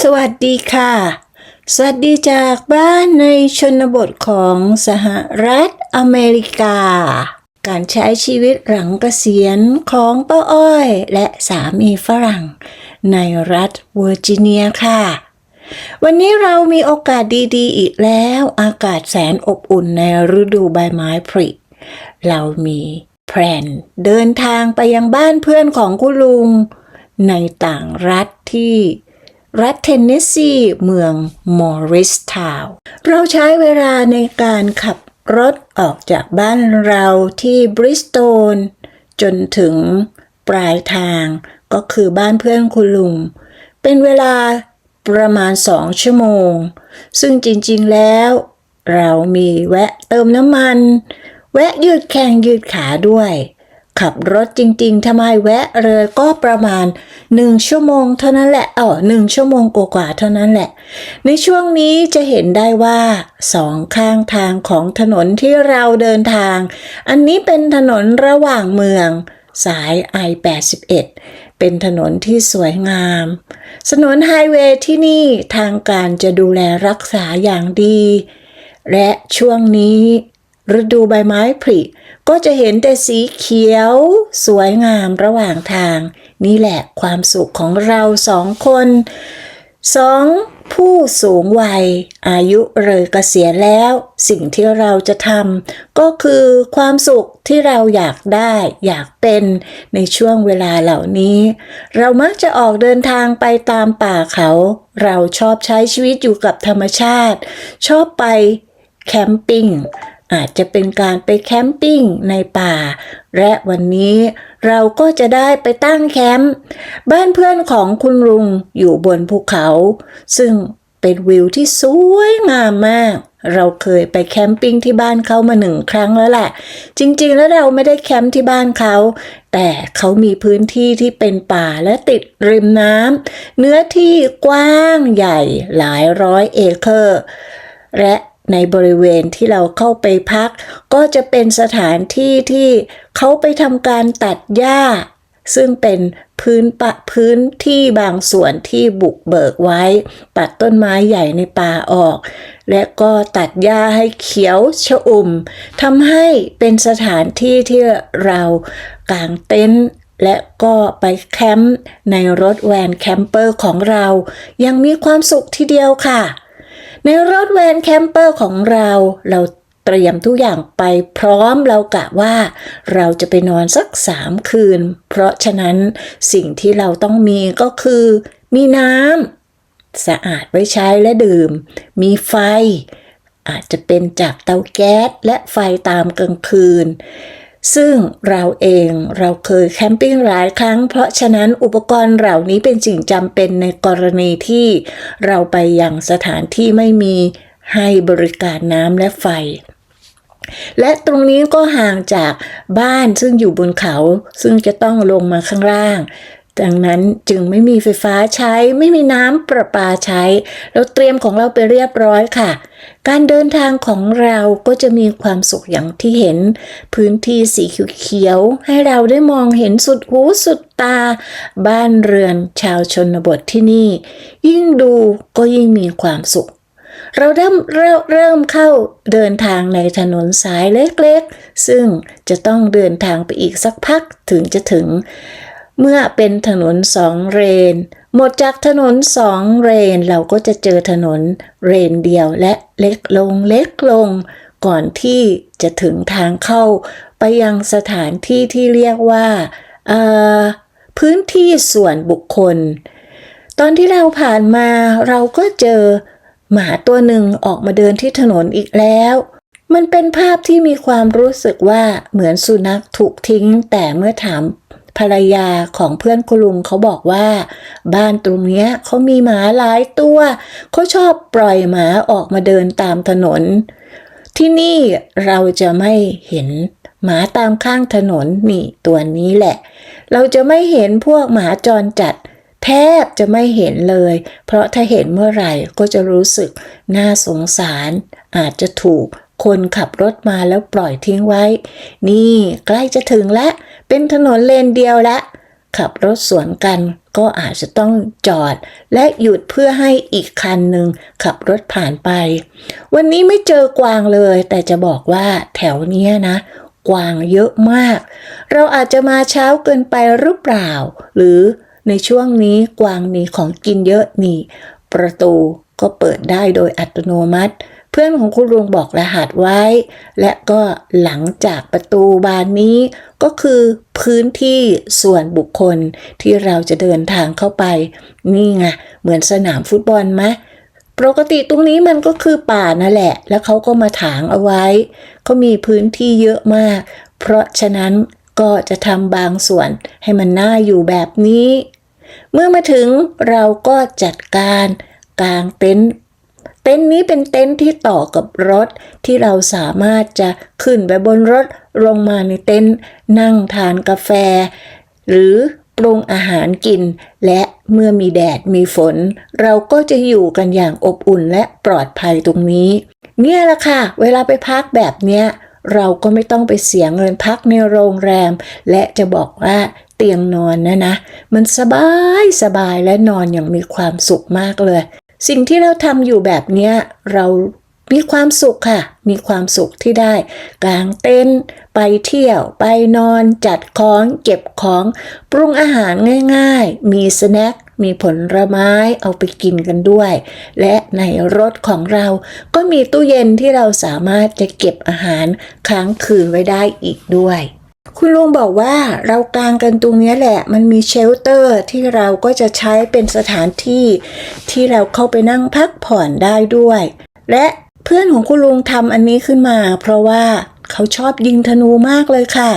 สวัสดีค่ะ สวัสดีจากบ้านในชนบทของสหรัฐอเมริกา การใช้ชีวิตหลังเกษียณของป้าอ้อยและสามีฝรั่ง ในรัฐเวอร์จิเนียค่ะ วันนี้เรามีโอกาสดีๆ อีกแล้วอากาศแสนอบอุ่นในฤดูใบไม้ผลิเรามีแพลนเดินทางไปยังบ้านเพื่อนของคุณลุง ในต่างรัฐที่ รัฐเทนเนสซีเมืองมอริสทาวน์เราใช้เวลาในการขับรถออกจากบ้านเราที่บริสโตนจนถึงปลายทางก็คือบ้านเพื่อนคุณลุง เป็นเวลาประมาณสองชั่วโมง ซึ่งจริงๆแล้ว เรามีแวะเติมน้ำมัน แวะยืดแข้งยืดขาด้วย ขับรถจริงๆทำไมแวะเลยก็ประมาณหนึ่งชั่วโมงเท่านั้นแหละเออหนึ่งชั่วโมงกว่าๆเท่านั้นแหละ ในช่วงนี้จะเห็นได้ว่าสองข้างทางของถนนที่เราเดินทาง อันนี้เป็นถนนระหว่างเมือง สาย I-81 เป็นถนนที่สวยงาม ถนนไฮเวย์ที่นี่ทางการจะดูแลรักษาอย่างดี และช่วงนี้ ฤดูใบไม้ผลิก็จะเห็นแต่สีเขียว สวยงามระหว่างทาง นี่แหละความสุขของเราสองคนสองผู้สูงวัย อายุเลยเกษียณแล้ว สิ่งที่เราจะทำก็คือความสุขที่เราอยากได้อยากเป็นในช่วงเวลาเหล่านี้ เรามักจะออกเดินทางไปตามป่าเขา เราชอบใช้ชีวิตอยู่กับธรรมชาติ ชอบไปแคมปิ้ง อาจจะเป็นการไปแคมปิ้งในป่า และวันนี้เราก็จะได้ไปตั้งแคมป์บ้านเพื่อนของคุณลุงอยู่บนภูเขา ซึ่งเป็นวิวที่สวยงามมาก เราเคยไปแคมปิ้งที่บ้านเขามาหนึ่งครั้งแล้วแหละ จริงๆ แล้วเราไม่ได้แคมป์ที่บ้านเขา แต่เขามีพื้นที่ที่เป็นป่าและติดริมน้ำ เนื้อที่กว้างใหญ่หลายร้อยเอเคอร์ และ ในบริเวณที่เราเข้าไปพัก ก็จะเป็นสถานที่ที่เขาไปทำการตัดหญ้า ซึ่งเป็นพื้นปะพื้นที่บางส่วนที่บุกเบิกไว้ตัดต้นไม้ใหญ่ในป่าออก และก็ตัดหญ้าให้เขียวชอุ่มทำให้เป็นสถานที่ที่เรากางเต็นท์และก็ไปแคมป์ในรถแวนแคมเปอร์ของเรา ยังมีความสุขทีเดียวค่ะ ในรถแวนแคมเปอร์ของเราเราเตรียมทุกอย่างไปพร้อมเรากะว่า เราจะไปนอนสักสามคืน เพราะฉะนั้นสิ่งที่เราต้องมีก็คือ มีน้ำสะอาดไว้ใช้และดื่ม มีไฟ อาจจะเป็นจากเตาแก๊สและไฟตามกลางคืน ซึ่งเราเองเราเคยแคมปิ้งหลายครั้ง เพราะฉะนั้นอุปกรณ์เหล่านี้เป็นสิ่งจำเป็นในกรณีที่เราไปยังสถานที่ไม่มีให้บริการน้ำและไฟ และตรงนี้ก็ห่างจากบ้านซึ่งอยู่บนเขาซึ่งจะต้องลงมาข้างล่าง ดังนั้นจึงไม่มีไฟฟ้าใช้ไม่มีน้ำประปาใช้ เราเตรียมของเราไปเรียบร้อยค่ะ การเดินทางของเราก็จะมีความสุขอย่างที่เห็น พื้นที่สีเขียวๆให้เราได้มองเห็นสุดหูสุดตา บ้านเรือนชาวชนบทที่นี่ ยิ่งดูก็ยิ่งมีความสุข เราเริ่มเริ่มเริ่มเข้าเดินทางในถนนสายเล็กๆ ซึ่งจะต้องเดินทางไปอีกสักพักถึงจะถึง เมื่อเป็นถนนสองเลน หมดจากถนนสองเลน เราก็จะเจอถนนเลนเดียวและเล็กลงเล็กลง ก่อนที่จะถึงทางเข้า ไปยังสถานที่ที่เรียกว่าพื้นที่ส่วนบุคคล ตอนที่เราผ่านมาเราก็เจอหมาตัวหนึ่งออกมาเดินที่ถนนอีกแล้ว มันเป็นภาพที่มีความรู้สึกว่าเหมือนสุนัขถูกทิ้ง แต่เมื่อถาม ภรรยาของเพื่อนคุณลุงเขาบอกว่า บ้านตรงเนี้ยเขามีหมาหลายตัวเขาชอบปล่อยหมาออกมาเดินตามถนน ที่นี่เราจะไม่เห็นหมาตามข้างถนนนี่ตัวนี้แหละ เราจะไม่เห็นพวกหมาจรจัด แทบจะไม่เห็นเลย เพราะถ้าเห็นเมื่อไหร่ก็จะรู้สึกน่าสงสารอาจจะถูก คนขับรถมาแล้วปล่อยทิ้งไว้ นี่ใกล้จะถึงแล้วเป็นถนนเลนเดียวล้วขับรถสวนกันก็อาจจะต้องจอด และหยุดเพื่อให้อีกคันหนึ่งขับรถผ่านไป วันนี้ไม่เจอกวางเลย แต่จะบอกว่าแถวเนี้ยนะ กวางเยอะมาก เราอาจจะมาเช้าเกินไปหรือเปล่า หรือในช่วงนี้กวางมีของกินเยอะนี่ ประตูก็เปิดได้โดยอัตโนมัติ เพื่อนของคุณลุงบอกรหัสไว้ และก็หลังจากประตูบานนี้ ก็คือพื้นที่ส่วนบุคคลที่เราจะเดินทางเข้าไป นี่ไงเหมือนสนามฟุตบอลไหมปกติตรงนี้มันก็คือป่านั่นแหละ แล้วเขาก็มาถางเอาไว้เขามีพื้นที่เยอะมาก เพราะฉะนั้นก็จะทำบางส่วนให้มันน่าอยู่แบบนี้ เมื่อมาถึงเราก็จัดการกางเต็นท์ เต็นท์นี้เป็นเต็นท์ที่ต่อกับรถที่เราสามารถจะขึ้นไปบนรถลงมาในเต็นท์นั่งทานกาแฟ หรือปรุงอาหารกิน และเมื่อมีแดดมีฝน เราก็จะอยู่กันอย่างอบอุ่นและปลอดภัยตรงนี้ เนี่ยละค่ะ เวลาไปพักแบบเนี้ยเราก็ไม่ต้องไปเสียเงินพักในโรงแรม และจะบอกว่าเตียงนอนนะนะ มันสบายสบายและนอนอย่างมีความสุขมากเลย สิ่งที่เราทำอยู่แบบเนี้ยเรามีความสุขค่ะ มีความสุขที่ได้กางเต็นท์ไปเที่ยว ไปนอน จัดของ เก็บของ ปรุงอาหารง่าย ๆ มีสแน็ค มีผลไม้เอาไปกินกันด้วย และในรถของเราก็มีตู้เย็นที่เราสามารถจะเก็บอาหารค้างคืนไว้ได้อีกด้วย คุณลุงบอกว่าเรากลางกันตรงเนี้ยแหละ มันมีเชลเตอร์ที่เราก็จะใช้เป็นสถานที่ ที่เราเข้าไปนั่งพักผ่อนได้ด้วย และเพื่อนของคุณลุงทำอันนี้ขึ้นมา เพราะว่าเขาชอบยิงธนูมากเลยค่ะ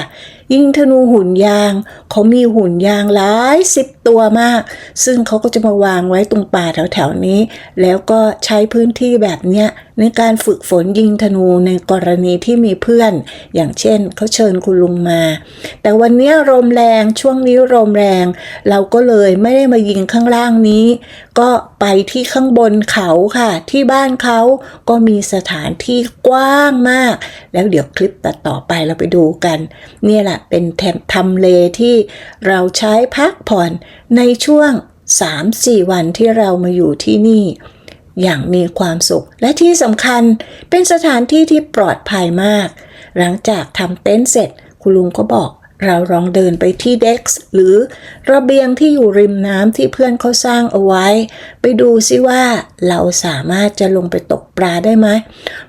ยิงธนูหุ่นยาง เขามีหุ่นยางหลายสิบตัวมาก ซึ่งเขาก็จะมาวางไว้ตรงป่าแถวๆนี้ แล้วก็ใช้พื้นที่แบบเนี้ยในการฝึกฝนยิงธนูในกรณีที่มีเพื่อน อย่างเช่นเขาเชิญคุณลุงมา แต่วันนี้ลมแรงช่วงนี้ลมแรง เราก็เลยไม่ได้มายิงข้างล่างนี้ ก็ไปที่ข้างบนเขาค่ะ ที่บ้านเขาก็มีสถานที่กว้างมาก แล้วเดี๋ยวคลิปตัดต่อไปเราไปดูกัน เนี่ยแหละเป็นแถมทำเลที่เราใช้พักผ่อนในช่วง 3-4 วันที่เรามาอยู่ที่นี่ อย่างมีความสุข และที่สำคัญเป็นสถานที่ที่ปลอดภัยมาก หลังจากทำเต็นท์เสร็จ คุณลุงก็บอกเราลองเดินไปที่เด็กซ์หรือระเบียงที่อยู่ริมน้ำที่เพื่อนเขาสร้างเอาไว้ ไปดูซิว่าเราสามารถจะลงไปตกปลาได้ไหม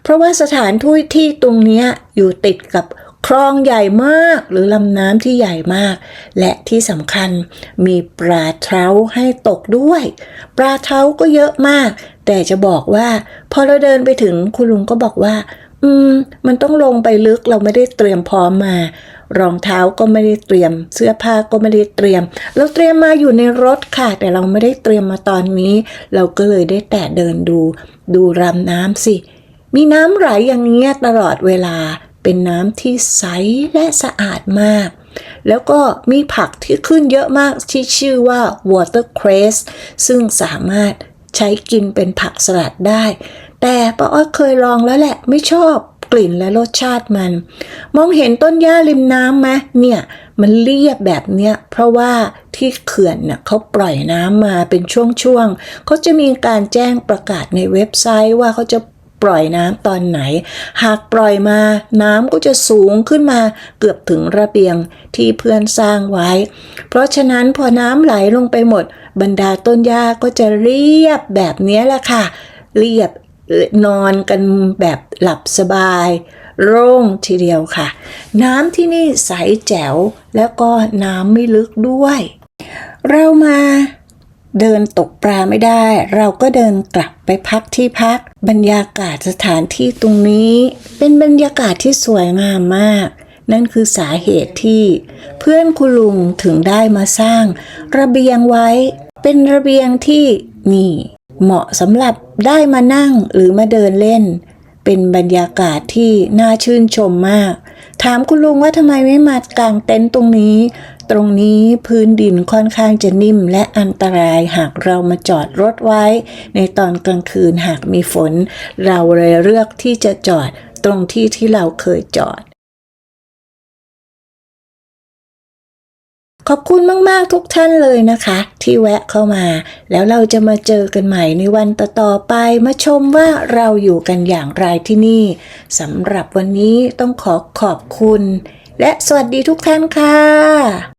เพราะว่าสถานที่ที่ตรงนี้อยู่ติดกับ คลองใหญ่มากหรือลำน้ำที่ใหญ่มาก และที่สำคัญมีปลาเท้าให้ตกด้วย ปลาเท้าก็เยอะมาก แต่จะบอกว่าพอเราเดินไปถึงคุณลุงก็บอกว่า อืม มันต้องลงไปลึกเราไม่ได้เตรียมพร้อมมารองเท้าก็ไม่ได้เตรียม เสื้อผ้าก็ไม่ได้เตรียม เราเตรียมมาอยู่ในรถค่ะ แต่เราไม่ได้เตรียมมาตอนนี้ เราก็เลยได้แต่เดินดู ดูรำน้ำสิ มีน้ำไหลอย่างเงี้ยตลอดเวลา เป็นน้ำที่ใสและสะอาดมาก แล้วก็มีผักที่ขึ้นเยอะมากที่ชื่อว่า watercress ซึ่งสามารถใช้กินเป็นผักสลัดได้ แต่ป้าอ้อยเคยลองแล้วแหละไม่ชอบกลิ่นและรสชาติมัน มองเห็นต้นหญ้าริมน้ำไหมเนี่ยมันเรียบแบบเนี้ยเพราะว่าที่เขื่อนน่ะเขาปล่อยน้ำมาเป็นช่วงๆเขาจะมีการแจ้งประกาศในเว็บไซต์ว่าเขาจะ ปล่อยน้ำตอนไหน หากปล่อยมาน้ำก็จะสูงขึ้นมาเกือบถึงระเบียงที่เพื่อนสร้างไว้ เพราะฉะนั้นพอน้ำไหลลงไปหมด บรรดาต้นหญ้าก็จะเรียบแบบนี้แหละค่ะ เรียบนอนกันแบบหลับสบาย โล่งทีเดียวค่ะ น้ำที่นี่ใสแจ๋วแล้วก็น้ำไม่ลึกด้วย เรามา เดินตกปลาไม่ได้ เราก็เดินกลับไปพักที่พัก บรรยากาศสถานที่ตรงนี้ เป็นบรรยากาศที่สวยงามมาก นั่นคือสาเหตุที่ เพื่อนคุณลุงถึงได้มาสร้าง ระเบียงไว้ เป็นระเบียงที่นี่ เหมาะสำหรับได้มานั่งหรือมาเดินเล่น เป็นบรรยากาศที่น่าชื่นชมมาก ถามคุณลุงว่าทำไมไม่มากางเต็นท์ตรงนี้ ตรงนี้พื้นดินค่อนข้างจะนิ่มและอันตรายหากเรามาจอดรถไว้ ในตอนกลางคืนหากมีฝน เราเลยเลือกที่จะจอดตรงที่ที่เราเคยจอด ขอบคุณมาก ๆ ทุกท่านเลยนะคะ ที่แวะเข้ามา แล้วเราจะมาเจอกันใหม่ในวันต่อๆไปมาชมว่าเราอยู่กันอย่างไรที่นี่สำหรับวันนี้ต้องขอขอบคุณและสวัสดีทุกท่านค่ะ